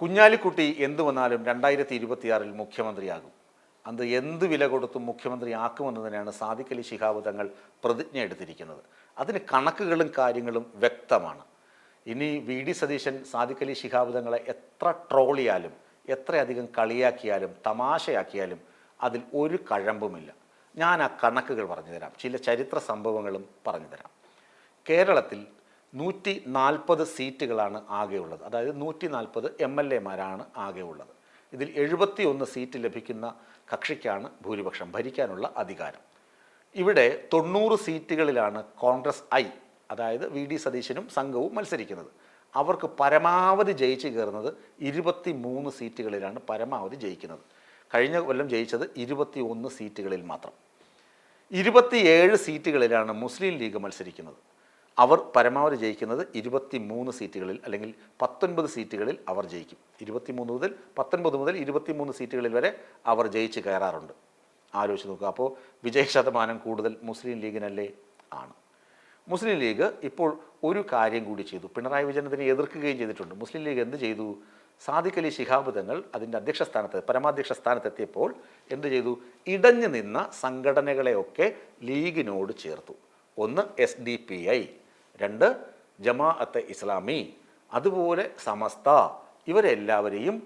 കുഞ്ഞാലിക്കുട്ടി എന്തു വന്നാലും രണ്ടായിരത്തി ഇരുപത്തിയാറിൽ മുഖ്യമന്ത്രിയാകും. അത് എന്ത് വില കൊടുത്തും മുഖ്യമന്ത്രിയാക്കുമെന്നതിനാണ് സാദിഖ് അലി ശിഹാബ് തങ്ങൾ പ്രതിജ്ഞ എടുത്തിരിക്കുന്നത്. അതിന് കണക്കുകളും കാര്യങ്ങളും വ്യക്തമാണ്. ഇനി വി ഡി സതീശൻ സാദിഖ് അലി ശിഹാബ് തങ്ങളെ എത്ര ട്രോളിയാലും എത്രയധികം കളിയാക്കിയാലും തമാശയാക്കിയാലും അതിൽ ഒരു കഴമ്പുമില്ല. ഞാൻ ആ കണക്കുകൾ പറഞ്ഞുതരാം ചില ചരിത്ര സംഭവങ്ങളും പറഞ്ഞുതരാം കേരളത്തിൽ നൂറ്റി നാൽപ്പത് സീറ്റുകളാണ് ആകെയുള്ളത്. അതായത് നൂറ്റി നാൽപ്പത് എം എൽ എമാരാണ് ആകെയുള്ളത്. ഇതിൽ എഴുപത്തി ഒന്ന് സീറ്റ് ലഭിക്കുന്ന കക്ഷിക്കാണ് ഭൂരിപക്ഷം ഭരിക്കാനുള്ള അധികാരം. ഇവിടെ തൊണ്ണൂറ് സീറ്റുകളിലാണ് കോൺഗ്രസ് ഐ അതായത് വി ഡി സതീശനും സംഘവും മത്സരിക്കുന്നത്. അവർക്ക് പരമാവധി ജയിച്ചു കയറുന്നത് ഇരുപത്തി മൂന്ന് സീറ്റുകളിലാണ് പരമാവധി ജയിക്കുന്നത്. കഴിഞ്ഞ കൊല്ലം ജയിച്ചത് ഇരുപത്തി ഒന്ന് സീറ്റുകളിൽ മാത്രം. ഇരുപത്തിയേഴ് സീറ്റുകളിലാണ് മുസ്ലിം ലീഗ് മത്സരിക്കുന്നത്. അവർ പരമാവധി ജയിക്കുന്നത് ഇരുപത്തി മൂന്ന് സീറ്റുകളിൽ അല്ലെങ്കിൽ പത്തൊൻപത് സീറ്റുകളിൽ അവർ ജയിക്കും. ഇരുപത്തിമൂന്ന് മുതൽ പത്തൊൻപത് മുതൽ ഇരുപത്തിമൂന്ന് സീറ്റുകളിൽ വരെ അവർ ജയിച്ച് കയറാറുണ്ട്. ആലോചിച്ച് നോക്കുക. അപ്പോൾ വിജയ ശതമാനം കൂടുതൽ മുസ്ലിം ലീഗിനല്ലേ ആണ്. മുസ്ലിം ലീഗ് ഇപ്പോൾ ഒരു കാര്യം കൂടി ചെയ്തു. പിണറായി വിജയൻ അതിനെ എതിർക്കുകയും ചെയ്തിട്ടുണ്ട്. മുസ്ലിം ലീഗ് എന്ത് ചെയ്തു? സാദിഖ് അലി ശിഹാബ് തങ്ങൾ അതിന്റെ അധ്യക്ഷ സ്ഥാനത്ത് പരമാധ്യക്ഷ സ്ഥാനത്തെത്തിയപ്പോൾ എന്ത് ചെയ്തു? ഇടഞ്ഞു നിന്ന സംഘടനകളെയൊക്കെ ലീഗിനോട് ചേർത്തു. ഒന്ന് എസ് ഡി പി ഐ രണ്ട് ജമാഅത്തെ ഇസ്ലാമി അതുപോലെ സമസ്ത ഇവരെല്ലാവരെയും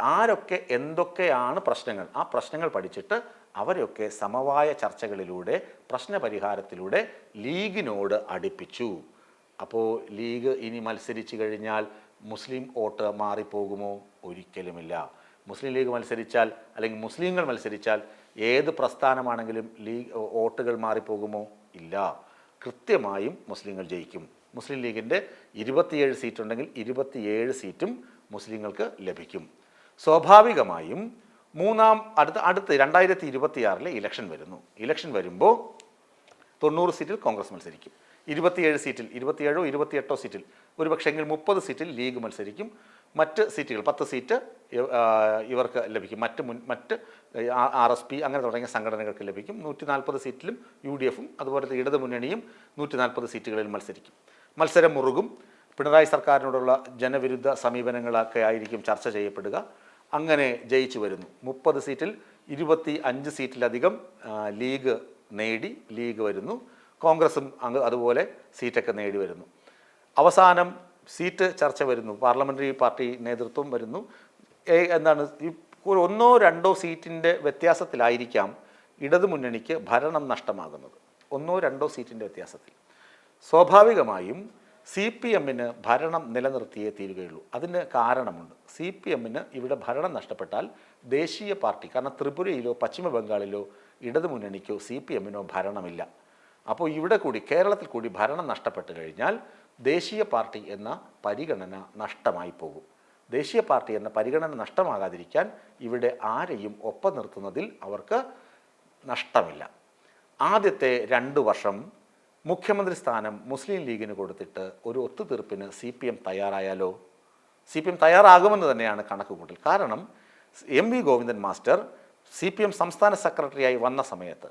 ആരൊക്കെ എന്തൊക്കെയാണ് പ്രശ്നങ്ങൾ ആ പ്രശ്നങ്ങൾ പഠിച്ചിട്ട് അവരെയൊക്കെ സമവായ ചർച്ചകളിലൂടെ പ്രശ്നപരിഹാരത്തിലൂടെ ലീഗിനോട് അടുപ്പിച്ചു. അപ്പോൾ ലീഗ് ഇനി മത്സരിച്ചു കഴിഞ്ഞാൽ മുസ്ലിം വോട്ട് മാറിപ്പോകുമോ? ഒരിക്കലുമില്ല. മുസ്ലിം ലീഗ് മത്സരിച്ചാൽ അല്ലെങ്കിൽ മുസ്ലിങ്ങൾ മത്സരിച്ചാൽ ഏത് പ്രസ്ഥാനമാണെങ്കിലും ലീഗ് വോട്ടുകൾ മാറിപ്പോകുമോ? ഇല്ല. കൃത്യമായും മുസ്ലിങ്ങൾ ജയിക്കും. മുസ്ലിം ലീഗിന്റെ ഇരുപത്തിയേഴ് സീറ്റ് ഉണ്ടെങ്കിൽ ഇരുപത്തിയേഴ് സീറ്റും മുസ്ലിങ്ങൾക്ക് ലഭിക്കും. സ്വാഭാവികമായും മൂന്നാം അടുത്ത അടുത്ത് രണ്ടായിരത്തി ഇരുപത്തിയാറിലെ ഇലക്ഷൻ വരുന്നു. ഇലക്ഷൻ വരുമ്പോൾ തൊണ്ണൂറ് സീറ്റിൽ കോൺഗ്രസ് മത്സരിക്കും. ഇരുപത്തിയേഴ് സീറ്റിൽ ഇരുപത്തിയേഴോ ഇരുപത്തിയെട്ടോ സീറ്റിൽ. ഒരു പക്ഷേങ്കിൽ മുപ്പത് സീറ്റിൽ ലീഗ് മത്സരിക്കും. മറ്റ് സീറ്റുകൾ പത്ത് സീറ്റ് ഇവർക്ക് ലഭിക്കും. മറ്റ് മുൻ മറ്റ് ആർ എസ് പി അങ്ങനെ തുടങ്ങിയ സംഘടനകൾക്ക് ലഭിക്കും. നൂറ്റി നാൽപ്പത് സീറ്റിലും യു ഡി എഫും അതുപോലെ ഇടത് മുന്നണിയും നൂറ്റി നാൽപ്പത് സീറ്റുകളിൽ മത്സരിക്കും. മത്സരം മുറുകും. പിണറായി സർക്കാരിനോടുള്ള ജനവിരുദ്ധ സമീപനങ്ങളൊക്കെ ആയിരിക്കും ചർച്ച ചെയ്യപ്പെടുക. അങ്ങനെ ജയിച്ചു വരുന്നു. മുപ്പത് സീറ്റിൽ ഇരുപത്തി അഞ്ച് സീറ്റിലധികം ലീഗ് നേടി ലീഗ് വരുന്നു. കോൺഗ്രസും അങ്ങ് അതുപോലെ സീറ്റൊക്കെ നേടി വരുന്നു. അവസാനം സീറ്റ് ചർച്ച വരുന്നു. പാർലമെന്ററി പാർട്ടി നേതൃത്വം വരുന്നു. എന്താണ് ഈ ഒന്നോ രണ്ടോ സീറ്റിന്റെ വ്യത്യാസത്തിലായിരിക്കാം ഇടതുമുന്നണിക്ക് ഭരണം നഷ്ടമാകുന്നത്. ഒന്നോ രണ്ടോ സീറ്റിന്റെ വ്യത്യാസത്തിൽ. സ്വാഭാവികമായും സി പി എമ്മിന് ഭരണം നിലനിർത്തിയേ തീരുകയുള്ളൂ. അതിന് കാരണമുണ്ട്. സി പി എമ്മിന് ഇവിടെ ഭരണം നഷ്ടപ്പെട്ടാൽ ദേശീയ പാർട്ടി കാരണം ത്രിപുരയിലോ പശ്ചിമ ബംഗാളിലോ ഇടതു മുന്നണിക്കോ സി പി എമ്മിനോ ഭരണമില്ല. അപ്പോൾ ഇവിടെ കൂടി കേരളത്തിൽ കൂടി ഭരണം നഷ്ടപ്പെട്ടു കഴിഞ്ഞാൽ ദേശീയ പാർട്ടി എന്ന പരിഗണന നഷ്ടമായി പോകും. ദേശീയ പാർട്ടി എന്ന പരിഗണന നഷ്ടമാകാതിരിക്കാൻ ഇവിടെ ആരെയും ഒപ്പം നിർത്തുന്നതിൽ അവർക്ക് നഷ്ടമില്ല. ആദ്യത്തെ രണ്ട് വർഷം മുഖ്യമന്ത്രി സ്ഥാനം മുസ്ലിം ലീഗിന് കൊടുത്തിട്ട് ഒരു ഒത്തുതീർപ്പിന് സി പി എം തയ്യാറായാലോ? സി പി എം തയ്യാറാകുമെന്ന് തന്നെയാണ് കണക്കുകൂട്ടൽ. കാരണം M V Govindan master C P M സംസ്ഥാന സെക്രട്ടറിയായി വന്ന സമയത്ത്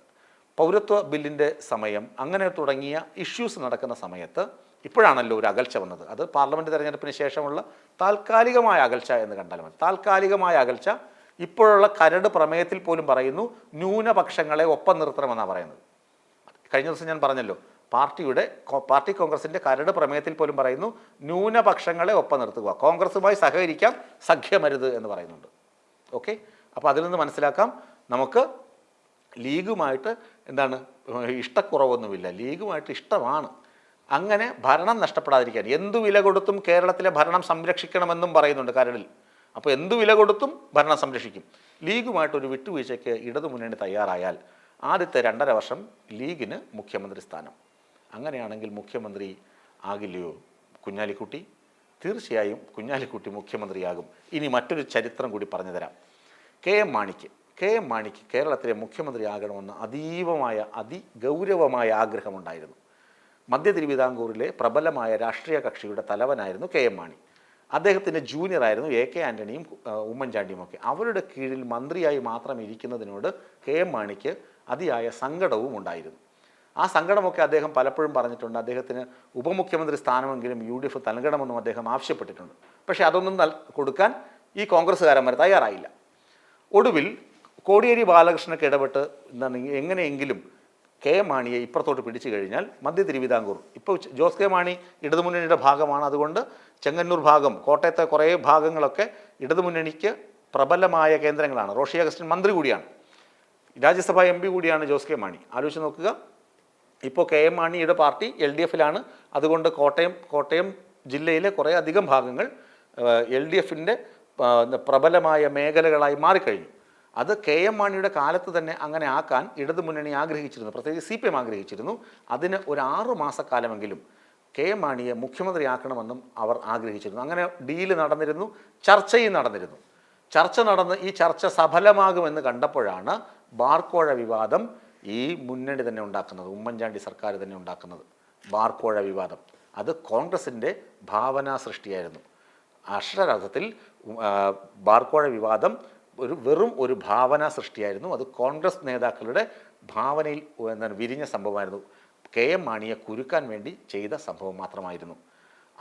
പൗരത്വ ബില്ലിന്റെ സമയം അങ്ങനെ തുടങ്ങിയ ഇഷ്യൂസ് നടക്കുന്ന സമയത്ത് ഇപ്പോഴാണല്ലോ ഒരു അകൽച്ച വന്നത്. അത് പാർലമെന്റ് തെരഞ്ഞെടുപ്പിന് ശേഷമുള്ള താൽക്കാലികമായ അകൽച്ച എന്ന് കണ്ടാൽ മതി. താൽക്കാലികമായ അകൽച്ച ഇപ്പോഴുള്ള കരട് പ്രമേയത്തിൽ പോലും പറയുന്നു ന്യൂനപക്ഷങ്ങളെ ഒപ്പം നിർത്തണമെന്നാണ് പറയുന്നത്. കഴിഞ്ഞ ദിവസം ഞാൻ പറഞ്ഞല്ലോ പാർട്ടിയുടെ പാർട്ടി കോൺഗ്രസിന്റെ കരട് പ്രമേയത്തിൽ പോലും പറയുന്നു ന്യൂനപക്ഷങ്ങളെ ഒപ്പം നിർത്തുക. കോൺഗ്രസുമായി സഹകരിക്കാം സഖ്യമരുത് എന്ന് പറയുന്നുണ്ട്. ഓക്കെ? അപ്പോൾ അതിൽ നിന്ന് മനസ്സിലാക്കാം നമുക്ക് ലീഗുമായിട്ട് എന്താണ് ഇഷ്ടക്കുറവൊന്നുമില്ല. ലീഗുമായിട്ട് ഇഷ്ടമാണ്. അങ്ങനെ ഭരണം നഷ്ടപ്പെടാതിരിക്കാൻ. എന്തു വില കൊടുത്തും കേരളത്തിലെ ഭരണം സംരക്ഷിക്കണമെന്നും പറയുന്നുണ്ട് കരടിൽ അപ്പോൾ എന്തു വില കൊടുത്തും ഭരണം സംരക്ഷിക്കും. ലീഗുമായിട്ടൊരു വിട്ടുവീഴ്ചയ്ക്ക് ഇടതുമുന്നണി തയ്യാറായാൽ ആദ്യത്തെ രണ്ടര വർഷം ലീഗിന് മുഖ്യമന്ത്രി സ്ഥാനം. അങ്ങനെയാണെങ്കിൽ മുഖ്യമന്ത്രി ആകില്ലയോ? കുഞ്ഞാലിക്കുട്ടി? തീർച്ചയായും കുഞ്ഞാലിക്കുട്ടി മുഖ്യമന്ത്രിയാകും. ഇനി മറ്റൊരു ചരിത്രം കൂടി പറഞ്ഞു തരാം. കെ എം മാണിക്ക്. കെ എം മാണിക്ക് കേരളത്തിലെ മുഖ്യമന്ത്രി ആകണമെന്ന് അതീവമായ അതിഗൗരവമായ ആഗ്രഹമുണ്ടായിരുന്നു. മധ്യ തിരുവിതാംകൂറിലെ പ്രബലമായ രാഷ്ട്രീയ കക്ഷിയുടെ തലവനായിരുന്നു കെ എം മാണി. അദ്ദേഹത്തിന്റെ ജൂനിയറായിരുന്നു എ കെ ആന്റണിയും ഉമ്മൻചാണ്ടിയുമൊക്കെ അവരുടെ കീഴിൽ മന്ത്രിയായി മാത്രം ഇരിക്കുന്നതിനോട് കെ എം മാണിക്ക് അതിയായ സങ്കടവും ഉണ്ടായിരുന്നു. ആ സങ്കടമൊക്കെ അദ്ദേഹം പലപ്പോഴും പറഞ്ഞിട്ടുണ്ട്. അദ്ദേഹത്തിന് ഉപമുഖ്യമന്ത്രി സ്ഥാനമെങ്കിലും യു ഡി എഫ് നൽകണമെന്നും അദ്ദേഹം ആവശ്യപ്പെട്ടിട്ടുണ്ട്. പക്ഷേ അതൊന്നും കൊടുക്കാൻ ഈ കോൺഗ്രസ്സുകാരന്മാർ തയ്യാറായില്ല. ഒടുവിൽ കോടിയേരി ബാലകൃഷ്ണനൊക്കെ ഇടപെട്ട് എന്താണ് എങ്ങനെയെങ്കിലും കെ മാണിയെ ഇപ്പുറത്തോട്ട് പിടിച്ചു കഴിഞ്ഞാൽ മധ്യ തിരുവിതാംകൂർ. ഇപ്പോൾ ജോസ് കെ മാണി ഇടതുമുന്നണിയുടെ ഭാഗമാണ്. അതുകൊണ്ട് ചെങ്ങന്നൂർ ഭാഗം കോട്ടയത്തെ കുറേ ഭാഗങ്ങളൊക്കെ ഇടതുമുന്നണിക്ക് പ്രബലമായ കേന്ദ്രങ്ങളാണ്. റോഷി അഗസ്റ്റിൻ മന്ത്രി കൂടിയാണ്. രാജ്യസഭാ എം പി കൂടിയാണ് ജോസ് കെ മാണി. ആലോചിച്ച് നോക്കുക. ഇപ്പോൾ കെ എം മാണിയുടെ പാർട്ടി എൽ ഡി എഫിലാണ്. അതുകൊണ്ട് കോട്ടയം കോട്ടയം ജില്ലയിലെ കുറേ അധികം ഭാഗങ്ങൾ എൽ ഡി എഫിന്റെ പ്രബലമായ മേഖലകളായി മാറിക്കഴിഞ്ഞു. അത് കെ എം മാണിയുടെ കാലത്ത് തന്നെ അങ്ങനെ ആക്കാൻ ഇടതു മുന്നണി ആഗ്രഹിച്ചിരുന്നു. പ്രത്യേകിച്ച് സി പി എം ആഗ്രഹിച്ചിരുന്നു. അതിന് ഒരു ആറു മാസക്കാലമെങ്കിലും കെ എം മാണിയെ മുഖ്യമന്ത്രിയാക്കണമെന്നും അവർ ആഗ്രഹിച്ചിരുന്നു. അങ്ങനെ ഡീൽ നടന്നിരുന്നു ചർച്ചയും നടന്നിരുന്നു. ചർച്ച നടന്ന് ഈ ചർച്ച സഫലമാകുമെന്ന് കണ്ടപ്പോഴാണ് ബാർക്കോഴ വിവാദം ഈ മുന്നണി തന്നെ ഉണ്ടാക്കുന്നത് ഉമ്മൻചാണ്ടി സർക്കാർ തന്നെ ഉണ്ടാക്കുന്നത്. ബാർക്കോഴ വിവാദം. അത് കോൺഗ്രസിന്റെ ഭാവനാ സൃഷ്ടിയായിരുന്നു. അക്ഷരാർത്ഥത്തിൽ ബാർക്കോഴ വിവാദം ഒരു വെറും ഒരു ഭാവന സൃഷ്ടിയായിരുന്നു. അത് കോൺഗ്രസ് നേതാക്കളുടെ ഭാവനയിൽ എന്താണ് വിരിഞ്ഞ സംഭവമായിരുന്നു. കെ എം മാണിയെ കുരുക്കാൻ വേണ്ടി ചെയ്ത സംഭവം മാത്രമായിരുന്നു.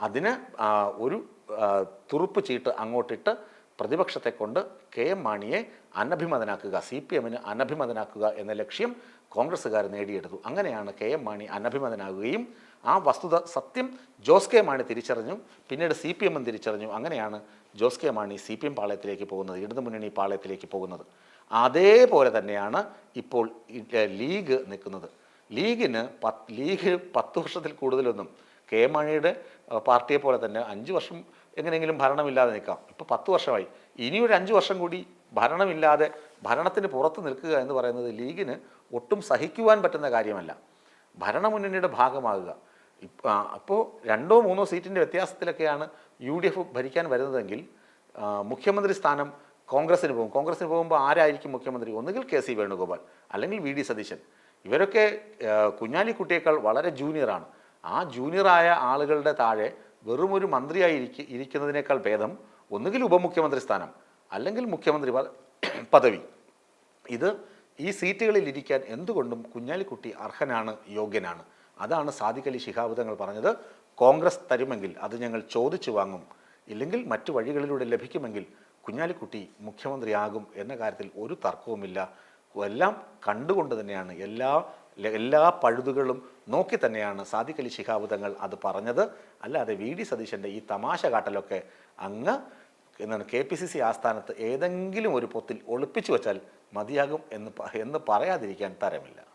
അതിന് ഒരു തുറുപ്പ് ചീട്ട് അങ്ങോട്ടിട്ട് പ്രതിപക്ഷത്തെ കൊണ്ട് കെ എം മാണിയെ അനഭിമതനാക്കുക സി പി എമ്മിന് അനഭിമതനാക്കുക എന്ന ലക്ഷ്യം കോൺഗ്രസ്സുകാർ നേടിയെടുത്തു. അങ്ങനെയാണ് കെ എം മാണി അനഭിമതനാകുകയും ആ വസ്തുത സത്യം ജോസ് കെ മാണി തിരിച്ചറിഞ്ഞു പിന്നീട് സി പി എമ്മും തിരിച്ചറിഞ്ഞു. അങ്ങനെയാണ് Jose K Mani C P M പാളയത്തിലേക്ക് പോകുന്നത് ഇടതു മുന്നണി പാളയത്തിലേക്ക് പോകുന്നത്. അതേപോലെ തന്നെയാണ് ഇപ്പോൾ ലീഗ് നിൽക്കുന്നത്. ലീഗിന് പത്ത് ലീഗ് പത്ത് വർഷത്തിൽ കൂടുതലൊന്നും കെ മാണിയുടെ പാർട്ടിയെ പോലെ തന്നെ അഞ്ച് വർഷം എങ്ങനെയെങ്കിലും ഭരണമില്ലാതെ നിൽക്കാം. ഇപ്പോൾ പത്ത് വർഷമായി. ഇനിയൊരു അഞ്ച് വർഷം കൂടി ഭരണമില്ലാതെ ഭരണത്തിന് പുറത്ത് നിൽക്കുക എന്ന് പറയുന്നത് ലീഗിന് ഒട്ടും സഹിക്കുവാൻ പറ്റുന്ന കാര്യമല്ല. ഭരണമുന്നണിയുടെ ഭാഗമാകുക. അപ്പോൾ രണ്ടോ മൂന്നോ സീറ്റിന്റെ വ്യത്യാസത്തിലൊക്കെയാണ് യു ഡി എഫ് ഭരിക്കാൻ വരുന്നതെങ്കിൽ മുഖ്യമന്ത്രി സ്ഥാനം കോൺഗ്രസിന് പോകും. കോൺഗ്രസിന് പോകുമ്പോൾ ആരായിരിക്കും മുഖ്യമന്ത്രി? ഒന്നുകിൽ കെ സി വേണുഗോപാൽ അല്ലെങ്കിൽ വി ഡി സതീശൻ. ഇവരൊക്കെ കുഞ്ഞാലിക്കുട്ടിയേക്കാൾ വളരെ ജൂനിയറാണ് ആ ജൂനിയറായ ആളുകളുടെ താഴെ വെറും ഒരു മന്ത്രിയായി ഇരിക്ക ഇരിക്കുന്നതിനേക്കാൾ ഭേദം ഒന്നുകിൽ ഉപമുഖ്യമന്ത്രി സ്ഥാനം അല്ലെങ്കിൽ മുഖ്യമന്ത്രി പദവി. ഇത് ഈ സീറ്റുകളിൽ ഇരിക്കാൻ എന്തുകൊണ്ടും കുഞ്ഞാലിക്കുട്ടി അർഹനാണ് യോഗ്യനാണ്. അതാണ് സാദിഖ് അലി ശിഹാബ് തങ്ങൾ പറഞ്ഞത്. കോൺഗ്രസ് തരുമെങ്കിൽ അത് ഞങ്ങൾ ചോദിച്ചു വാങ്ങും. ഇല്ലെങ്കിൽ മറ്റു വഴികളിലൂടെ ലഭിക്കുമെങ്കിൽ കുഞ്ഞാലിക്കുട്ടി മുഖ്യമന്ത്രിയാകും എന്ന കാര്യത്തിൽ ഒരു തർക്കവുമില്ല. എല്ലാം കണ്ടുകൊണ്ട് തന്നെയാണ്. എല്ലാ എല്ലാ പഴുതുകളും നോക്കി തന്നെയാണ് സാദിഖ് അലി ശിഹാബ് തങ്ങൾ അത് പറഞ്ഞത്. അല്ലാതെ വി ഡി സതീശന്റെ ഈ തമാശ കാട്ടലൊക്കെ അങ്ങ് എന്താണ് കെ പി സി സി ആസ്ഥാനത്ത് ഏതെങ്കിലും ഒരു പൊത്തിൽ ഒളിപ്പിച്ചു വെച്ചാൽ മതിയാകും എന്ന് എന്ന് പറയാതിരിക്കാൻ തരമില്ല.